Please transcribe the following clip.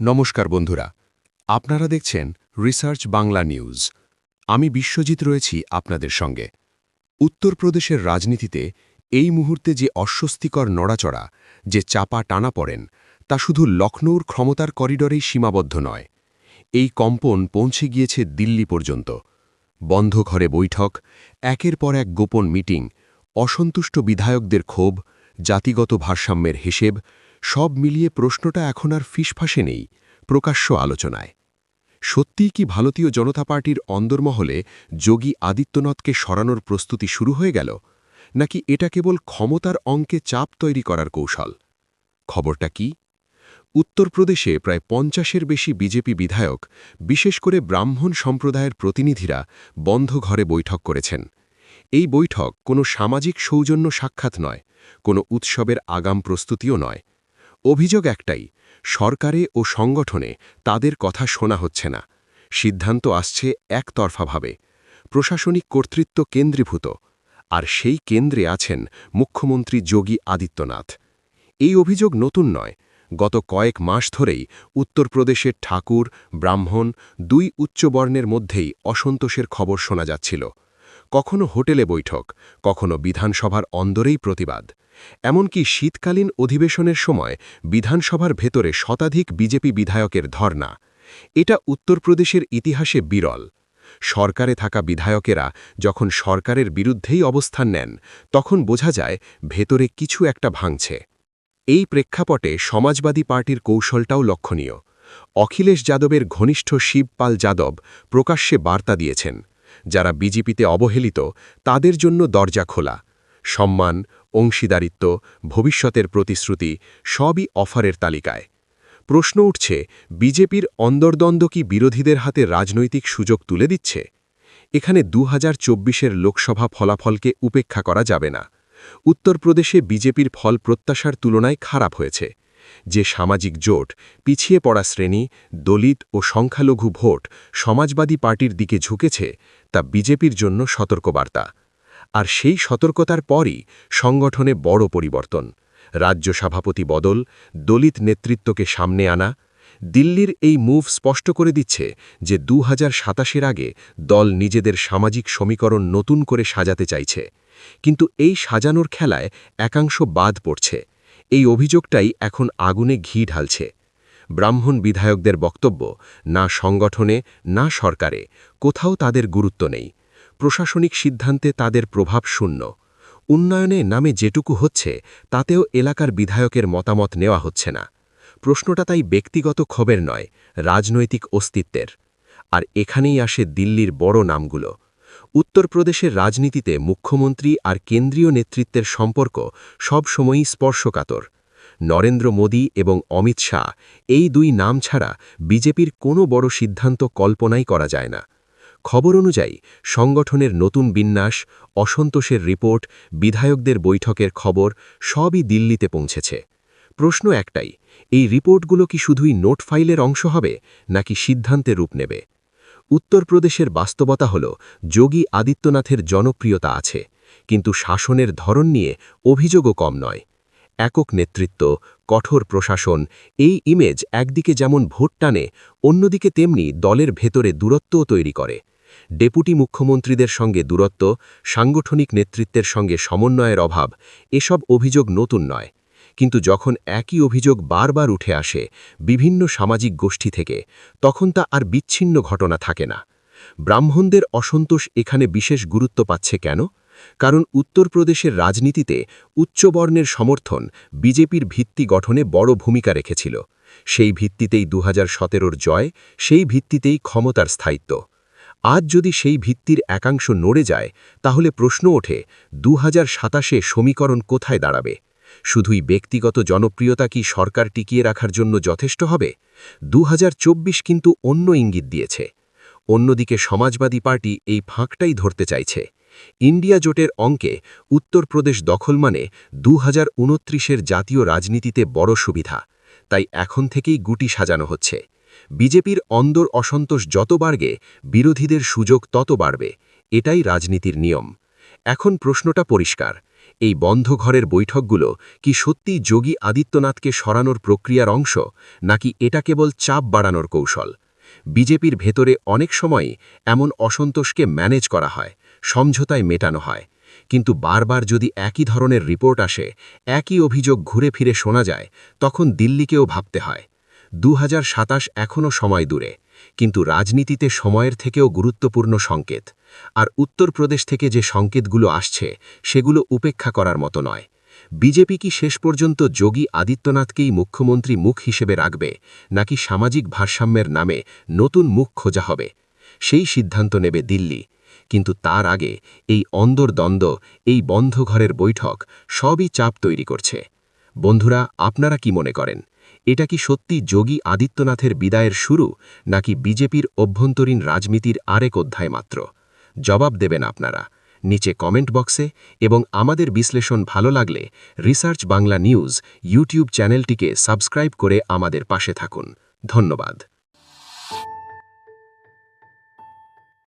নমস্কার বন্ধুরা। আপনারা দেখছেন রিসার্চ বাংলা নিউজ আমি বিশ্বজিৎ রয়েছি আপনাদের সঙ্গে। উত্তরপ্রদেশের রাজনীতিতে এই মুহূর্তে যে অস্বস্তিকর নড়াচড়া, যে চাপা টানা পড়েন, তা শুধু লখনৌর ক্ষমতার করিডরেই সীমাবদ্ধ নয়। এই কম্পন পৌঁছে গিয়েছে দিল্লি পর্যন্ত। বন্ধ ঘরে বৈঠক, একের পর এক গোপন মিটিং, অসন্তুষ্ট বিধায়কদের ক্ষোভ, জাতিগত ভারসাম্যের হিসেব সব মিলিয়ে প্রশ্নটা এখন আর ফিসফাসে নেই, প্রকাশ্য আলোচনায়। সত্যিই কি ভারতীয় জনতা পার্টির অন্দরমহলে যোগী আদিত্যনাথকে সরানোর প্রস্তুতি শুরু হয়ে গেল, নাকি এটা কেবল ক্ষমতার অঙ্কে চাপ তৈরি করার কৌশল? খবরটা কি? উত্তরপ্রদেশে প্রায় পঞ্চাশের বেশি বিজেপি বিধায়ক, বিশেষ করে ব্রাহ্মণ সম্প্রদায়ের প্রতিনিধিরা বন্ধ ঘরে বৈঠক করেছেন। এই বৈঠক কোনো সামাজিক সৌজন্য সাক্ষাৎ নয়, কোনো উৎসবের আগাম প্রস্তুতিও নয় অভিযোগ একটাই, সরকারে ও সংগঠনে তাদের কথা শোনা হচ্ছে না। সিদ্ধান্ত আসছে একতরফাভাবে। প্রশাসনিক কর্তৃত্ব কেন্দ্রীভূত, আর সেই কেন্দ্রে আছেন মুখ্যমন্ত্রী যোগী আদিত্যনাথ। এই অভিযোগ নতুন নয়। গত কয়েক মাস ধরেই উত্তরপ্রদেশের ঠাকুর, ব্রাহ্মণ, দুই উচ্চবর্ণের মধ্যেই অসন্তোষের খবর শোনা যাচ্ছিল। কখনো হোটেলে বৈঠক, কখনো বিধানসভার অন্দরেই প্রতিবাদ। এমনকি শীতকালীন অধিবেশনের সময় বিধানসভার ভেতরে শতাধিক বিজেপি বিধায়কের ধর্না এটা উত্তরপ্রদেশের ইতিহাসে বিরল। সরকারে থাকা বিধায়কেরা যখন সরকারের বিরুদ্ধেই অবস্থান নেন, তখন বোঝা যায় ভেতরে কিছু একটা ভাঙছে। এই প্রেক্ষাপটে সমাজবাদী পার্টির কৌশলটাও লক্ষণীয়। অখিলেশ যাদবের ঘনিষ্ঠ শিবপাল যাদব প্রকাশ্যে বার্তা দিয়েছেন, যারা বিজেপিতে অবহেলিত, তাদের জন্য দরজা খোলা। সম্মান অংশীদারিত্ব, ভবিষ্যতের প্রতিশ্রুতি সবই অফারের তালিকায়। প্রশ্ন উঠছে, বিজেপির অন্দরদ্বন্দ্ব কি বিরোধীদের হাতে রাজনৈতিক সুযোগ তুলে দিচ্ছে? এখানে দু হাজার লোকসভা ফলাফলকে উপেক্ষা করা যাবে না। উত্তরপ্রদেশে বিজেপির ফল প্রত্যাশার তুলনায় খারাপ হয়েছে। যে সামাজিক জোট, পিছিয়ে পড়া শ্রেণি, দলিত ও সংখ্যালঘু ভোট সমাজবাদী পার্টির দিকে ঝুঁকেছে, তা বিজেপির জন্য সতর্কবার্তা। আর সেই সতর্কতার পরই সংগঠনে বড় পরিবর্তন। রাজ্য সভাপতি বদল, দলিত নেতৃত্বকে সামনে আনা, দিল্লির এই মুভ স্পষ্ট করে দিচ্ছে যে দু হাজার আগে দল নিজেদের সামাজিক সমীকরণ নতুন করে সাজাতে চাইছে। কিন্তু এই সাজানোর খেলায় একাংশ বাদ পড়ছে। এই অভিযোগটাই এখন আগুনে ঘি ঢালছে। ব্রাহ্মণ বিধায়কদের বক্তব্য, না সংগঠনে, না সরকারে, কোথাও তাদের গুরুত্ব নেই। প্রশাসনিক সিদ্ধান্তে তাদের প্রভাব শূন্য। উন্নয়নে নামে যেটুকু হচ্ছে, তাতেও এলাকার বিধায়কের মতামত নেওয়া হচ্ছে না। প্রশ্নটা তাই ব্যক্তিগত ক্ষোভের নয়, রাজনৈতিক অস্তিত্বের। আর এখানেই আসে দিল্লির বড় নামগুলো। উত্তরপ্রদেশের রাজনীতিতে মুখ্যমন্ত্রী আর কেন্দ্রীয় নেতৃত্বের সম্পর্ক সবসময়ই স্পর্শকাতর। নরেন্দ্র মোদী এবং অমিত শাহ এই দুই নাম ছাড়া বিজেপির কোনো বড় সিদ্ধান্ত কল্পনাই করা যায় না। খবর অনুযায়ী, সংগঠনের নতুন বিন্যাস, অসন্তোষের রিপোর্ট, বিধায়কদের বৈঠকের খবর সবই দিল্লিতে পৌঁছেছে। প্রশ্ন একটাই, এই রিপোর্টগুলো কি শুধুই নোট ফাইলের অংশ হবে, নাকি সিদ্ধান্তে রূপ নেবে? উত্তরপ্রদেশের বাস্তবতা হল, যোগী আদিত্যনাথের জনপ্রিয়তা আছে, কিন্তু শাসনের ধরন নিয়ে অভিযোগও কম নয়। একক নেতৃত্ব কঠোর প্রশাসন, এই ইমেজ একদিকে যেমন ভোট টানে, অন্যদিকে তেমনি দলের ভেতরে দূরত্বও তৈরি করে। ডেপুটি মুখ্যমন্ত্রীদের সঙ্গে দূরত্ব, সাংগঠনিক নেতৃত্বের সঙ্গে সমন্বয়ের অভাব, এসব অভিযোগ নতুন নয়। কিন্তু যখন একই অভিযোগ বারবার উঠে আসে, বিভিন্ন সামাজিক গোষ্ঠী থেকে, তখন তা আর বিচ্ছিন্ন ঘটনা থাকে না। ব্রাহ্মণদের অসন্তোষ এখানে বিশেষ গুরুত্ব পাচ্ছে কেন? কারণ উত্তরপ্রদেশের রাজনীতিতে উচ্চবর্ণের সমর্থন বিজেপির ভিত্তি গঠনে বড় ভূমিকা রেখেছিল। সেই ভিত্তিতেই দু হাজার জয়, সেই ভিত্তিতেই ক্ষমতার স্থায়িত্ব। আজ যদি সেই ভিত্তির একাংশ নড়ে যায়, তাহলে প্রশ্ন ওঠে দু হাজার সমীকরণ কোথায় দাঁড়াবে? শুধুই ব্যক্তিগত জনপ্রিয়তা কি সরকার টিকিয়ে রাখার জন্য যথেষ্ট হবে? দু হাজার চব্বিশ কিন্তু অন্য ইঙ্গিত দিয়েছে। অন্যদিকে সমাজবাদী পার্টি এই ফাঁকটাই ধরতে চাইছে। ইন্ডিয়া জোটের অঙ্কে উত্তরপ্রদেশ দখল মানে দু হাজার জাতীয় রাজনীতিতে বড় সুবিধা। তাই এখন থেকেই গুটি সাজানো হচ্ছে। বিজেপির অন্দর অসন্তোষ যত বাড়বে, বিরোধীদের সুযোগ তত বাড়বে। এটাই রাজনীতির নিয়ম। এখন প্রশ্নটা পরিষ্কার। এই বন্ধ ঘরের বৈঠকগুলো কি সত্যি যোগী আদিত্যনাথকে সরানোর প্রক্রিয়ার অংশ, নাকি এটা কেবল চাপ বাড়ানোর কৌশল? বিজেপির ভেতরে অনেক সময়ই এমন অসন্তোষকে ম্যানেজ করা হয়। সমঝোতায় মেটানো হয়। কিন্তু বারবার যদি একই ধরনের রিপোর্ট আসে, একই অভিযোগ ঘুরে ফিরে শোনা যায়, তখন দিল্লিকেও ভাবতে হয়। দু হাজার সাতাশ এখনও সময় দূরে, কিন্তু রাজনীতিতে সময়ের থেকেও গুরুত্বপূর্ণ সংকেত। আর উত্তরপ্রদেশ থেকে যে সংকেতগুলো আসছে, সেগুলো উপেক্ষা করার মতো নয়। বিজেপি কি শেষ পর্যন্ত যোগী আদিত্যনাথকেই মুখ্যমন্ত্রী মুখ হিসেবে রাখবে, নাকি সামাজিক ভারসাম্যের নামে নতুন মুখ খোঁজা হবে? সেই সিদ্ধান্ত নেবে দিল্লি। কিন্তু তার আগে এই অন্দর দ্বন্দ্ব এই বন্ধ ঘরের বৈঠক সবই চাপ তৈরি করছে। বন্ধুরা, আপনারা কি মনে করেন? এটা কি সত্যি যোগী আদিত্যনাথের বিদায়ের শুরু, নাকি বিজেপির অভ্যন্তরীণ রাজনীতির আরেক অধ্যায় মাত্র? জবাব দেবেন আপনারা। নিচে কমেন্ট বক্সে এবং আমাদের বিশ্লেষণ ভালো লাগলে রিসার্চ বাংলা নিউজ ইউটিউব চ্যানেলটিকে সাবস্ক্রাইব করে আমাদের পাশে থাকুন। ধন্যবাদ।